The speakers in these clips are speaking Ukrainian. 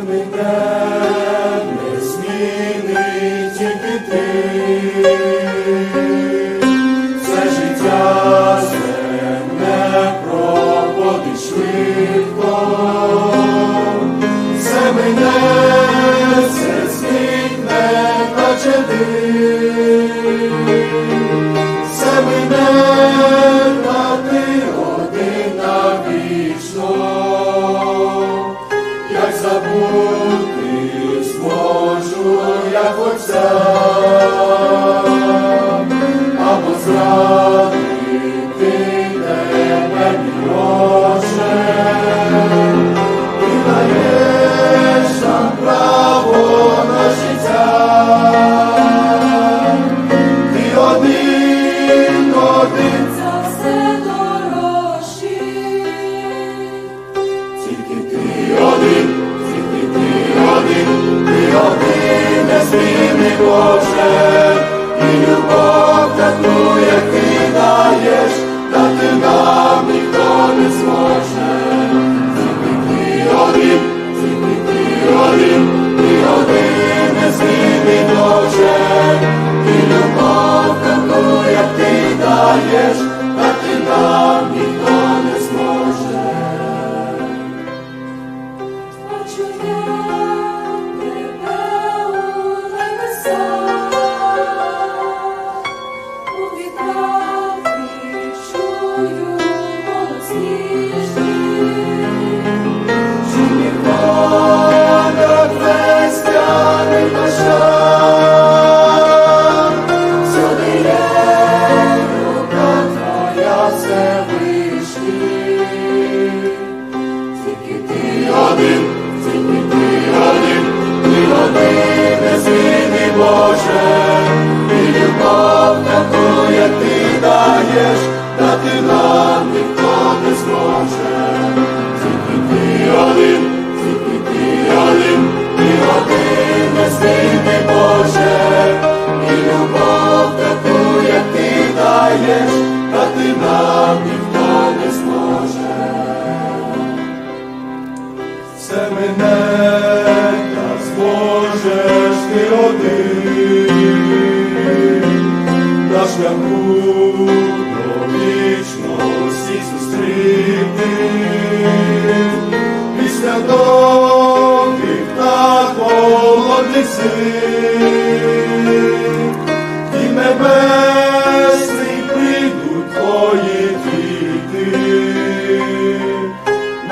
мене не зміни все життя земне проходить швидко, все мене це зникне, наче ти, все мене. забути зможу я хоча або зразу. Lord. Чи ніколи весь п'яний на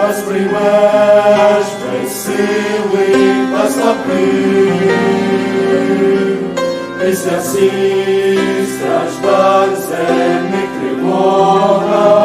нас приймеш, присили та слаби, після всіх страждань земних тривога.